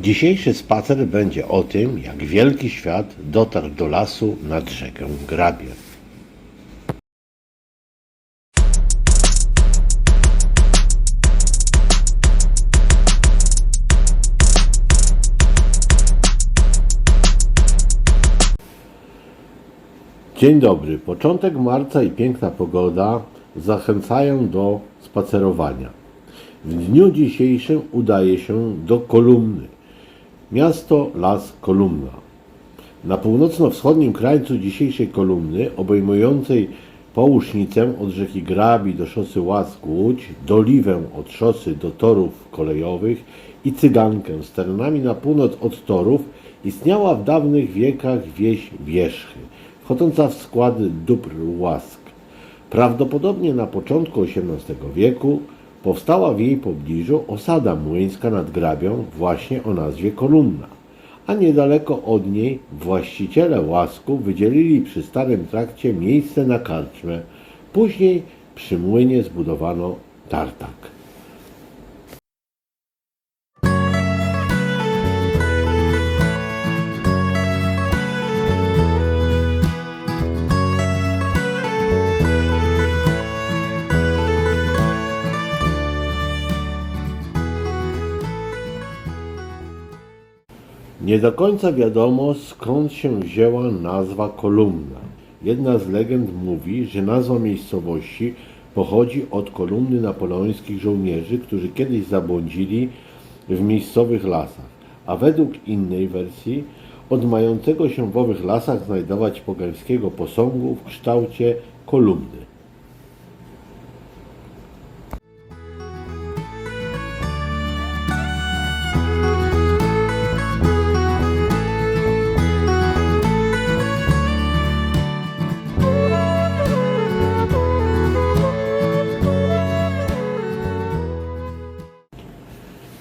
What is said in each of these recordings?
Dzisiejszy spacer będzie o tym, jak wielki świat dotarł do lasu nad rzekę Grabie. Dzień dobry. Początek marca i piękna pogoda zachęcają do spacerowania. W dniu dzisiejszym udaje się do Kolumny. Miasto Las Kolumna. Na północno-wschodnim krańcu dzisiejszej Kolumny, obejmującej Połusznicę od rzeki Grabi do szosy Łask-Łódź, Doliwę od szosy do torów kolejowych i Cygankę z terenami na północ od torów, istniała w dawnych wiekach wieś Wierzchy, wchodząca w skład dóbr Łask. Prawdopodobnie na początku XVIII wieku powstała w jej pobliżu osada młyńska nad Grabią właśnie o nazwie Kolumna, a niedaleko od niej właściciele Łasku wydzielili przy Starym Trakcie miejsce na karczmę. Później przy młynie zbudowano tartak. Nie do końca wiadomo skąd się wzięła nazwa Kolumna. Jedna z legend mówi, że nazwa miejscowości pochodzi od kolumny napoleońskich żołnierzy, którzy kiedyś zabłądzili w miejscowych lasach, a według innej wersji od mającego się w owych lasach znajdować pogańskiego posągu w kształcie kolumny.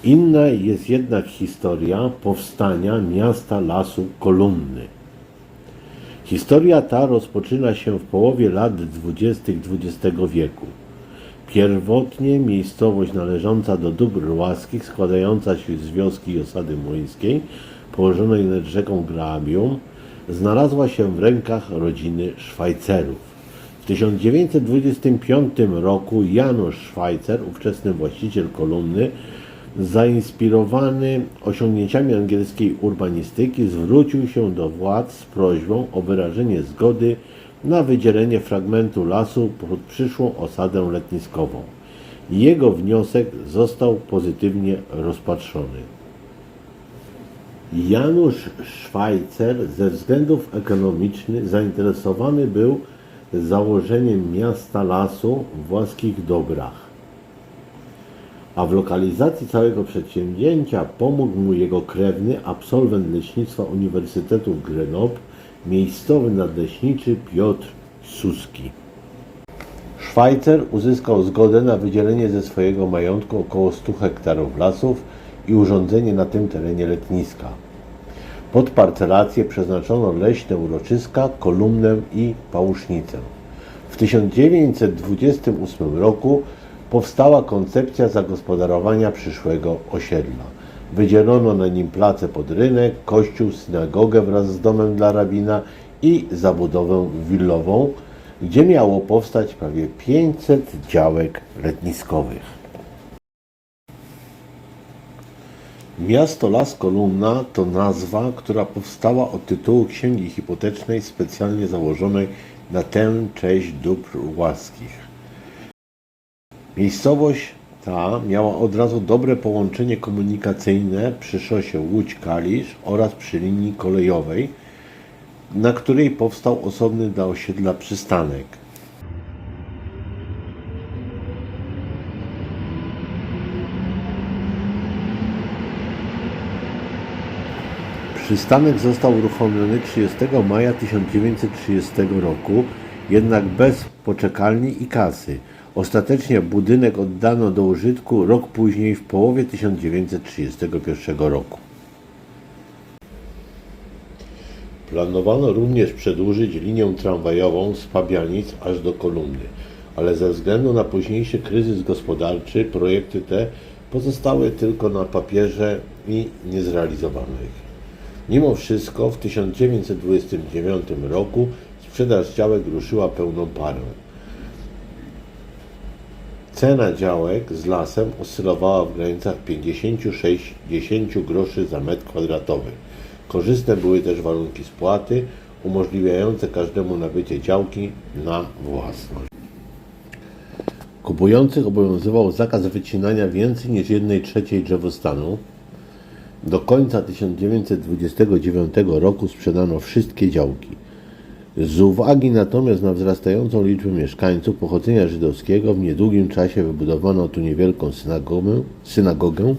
Inna jest jednak historia powstania miasta Lasu Kolumny. Historia ta rozpoczyna się w połowie lat dwudziestych XX wieku. Pierwotnie miejscowość należąca do dóbr łaskich, składająca się z wioski i osady młyńskiej, położonej nad rzeką Grabią, znalazła się w rękach rodziny Szwajcerów. W 1925 roku Janusz Szwajcer, ówczesny właściciel kolumny, zainspirowany osiągnięciami angielskiej urbanistyki, zwrócił się do władz z prośbą o wyrażenie zgody na wydzielenie fragmentu lasu pod przyszłą osadę letniskową. Jego wniosek został pozytywnie rozpatrzony. Janusz Szwajcer ze względów ekonomicznych zainteresowany był założeniem miasta lasu w Właskich Dobrach a w lokalizacji całego przedsięwzięcia pomógł mu jego krewny, absolwent leśnictwa Uniwersytetu w Grenoble, miejscowy nadleśniczy Piotr Suski. Szwajcer uzyskał zgodę na wydzielenie ze swojego majątku około 100 hektarów lasów i urządzenie na tym terenie letniska. Pod parcelację przeznaczono leśne uroczyska, kolumnę i pałusznicę. W 1928 roku powstała koncepcja zagospodarowania przyszłego osiedla. Wydzielono na nim place pod rynek, kościół, synagogę wraz z domem dla rabina i zabudowę willową, gdzie miało powstać prawie 500 działek letniskowych. Miasto Las Kolumna to nazwa, która powstała od tytułu księgi hipotecznej specjalnie założonej na tę cześć dóbr łaskich. Miejscowość ta miała od razu dobre połączenie komunikacyjne przy szosie Łódź-Kalisz oraz przy linii kolejowej, na której powstał osobny dla osiedla przystanek. Przystanek został uruchomiony 30 maja 1930 roku, jednak bez poczekalni i kasy. Ostatecznie budynek oddano do użytku rok później, w połowie 1931 roku. Planowano również przedłużyć linię tramwajową z Pabianic aż do Kolumny, ale ze względu na późniejszy kryzys gospodarczy projekty te pozostały tylko na papierze i niezrealizowanych. Mimo wszystko w 1929 roku sprzedaż działek ruszyła pełną parą. Cena działek z lasem oscylowała w granicach 50-60 groszy za metr kwadratowy. Korzystne były też warunki spłaty, umożliwiające każdemu nabycie działki na własność. Kupujących obowiązywał zakaz wycinania więcej niż 1 trzeciej drzewostanu. Do końca 1929 roku sprzedano wszystkie działki. Z uwagi natomiast na wzrastającą liczbę mieszkańców pochodzenia żydowskiego w niedługim czasie wybudowano tu niewielką synagogę, synagogę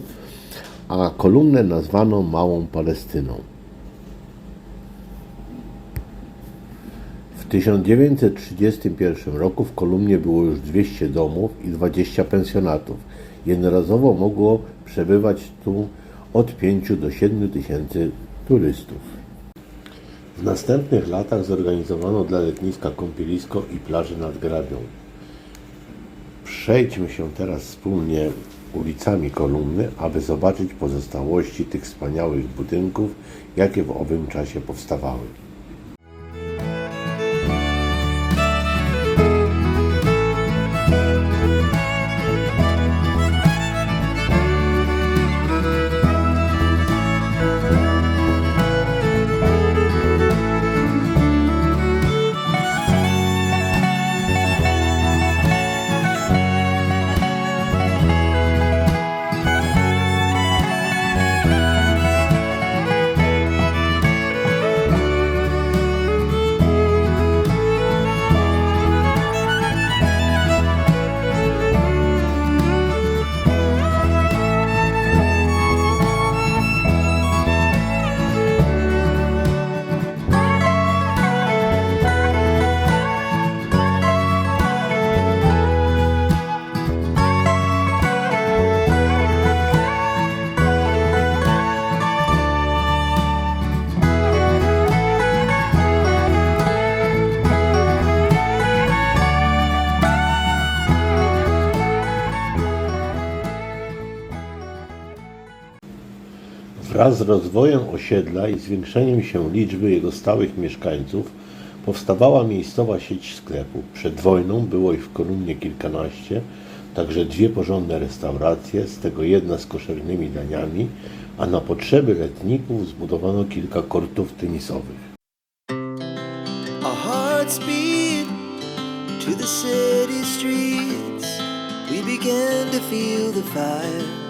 a kolumnę nazwano Małą Palestyną. W 1931 roku w kolumnie było już 200 domów i 20 pensjonatów. Jednorazowo mogło przebywać tu od 5 do 7 tysięcy turystów. W następnych latach zorganizowano dla letniska kąpielisko i plaży nad Grabią. Przejdźmy się teraz wspólnie ulicami Kolumny, aby zobaczyć pozostałości tych wspaniałych budynków, jakie w owym czasie powstawały. Wraz z rozwojem osiedla i zwiększeniem się liczby jego stałych mieszkańców powstawała miejscowa sieć sklepów. Przed wojną było ich w Kolumnie kilkanaście, także dwie porządne restauracje, z tego jedna z koszernymi daniami, a na potrzeby letników zbudowano kilka kortów tenisowych. To the city streets. We began to feel the fire.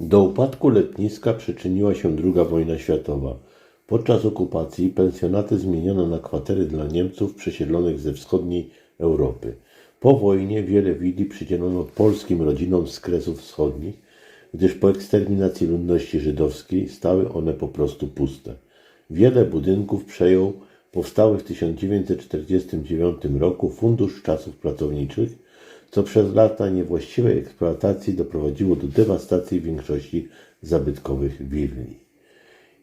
Do upadku letniska przyczyniła się II wojna światowa. Podczas okupacji pensjonaty zmieniono na kwatery dla Niemców przesiedlonych ze wschodniej Europy. Po wojnie wiele willi przydzielono polskim rodzinom z Kresów Wschodnich, gdyż po eksterminacji ludności żydowskiej stały one po prostu puste. Wiele budynków przejął powstały w 1949 roku Fundusz Czasów Pracowniczych, co przez lata niewłaściwej eksploatacji doprowadziło do dewastacji większości zabytkowych willi.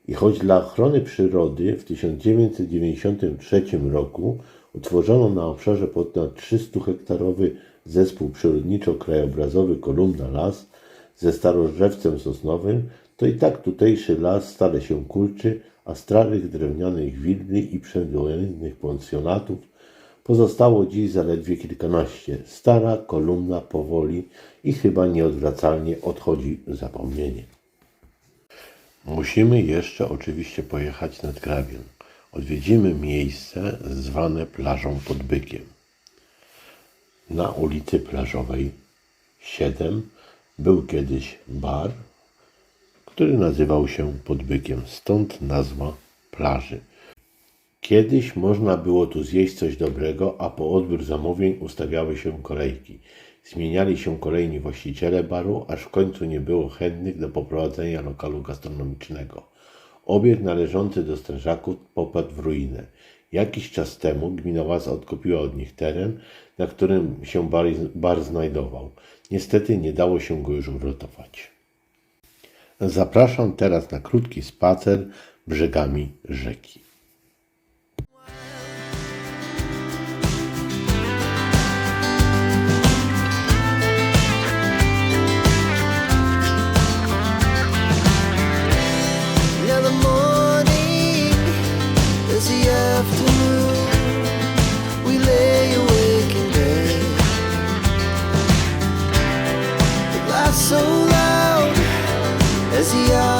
I choć dla ochrony przyrody w 1993 roku utworzono na obszarze ponad 300-hektarowy zespół przyrodniczo-krajobrazowy Kolumna Las ze starodrzewcem sosnowym, to i tak tutejszy las stale się kurczy, a starych drewnianych willi i przedwojennych pensjonatów pozostało dziś zaledwie kilkanaście. Stara kolumna powoli i chyba nieodwracalnie odchodzi w zapomnienie. Musimy jeszcze oczywiście pojechać nad Grabię. Odwiedzimy miejsce zwane plażą pod Bykiem. Na ulicy Plażowej 7 był kiedyś bar, który nazywał się Podbykiem, stąd nazwa plaży. Kiedyś można było tu zjeść coś dobrego, a po odbiór zamówień ustawiały się kolejki. Zmieniali się kolejni właściciele baru, aż w końcu nie było chętnych do poprowadzenia lokalu gastronomicznego. Obiekt należący do strażaków popadł w ruinę. Jakiś czas temu gmina Łasa odkupiła od nich teren, na którym się bar, bar znajdował. Niestety nie dało się go już uratować. Zapraszam teraz na krótki spacer brzegami rzeki. So loud as the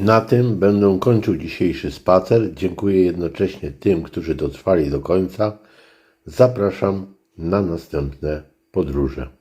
Na tym będę kończył dzisiejszy spacer. Dziękuję jednocześnie tym, którzy dotrwali do końca. Zapraszam na następne podróże.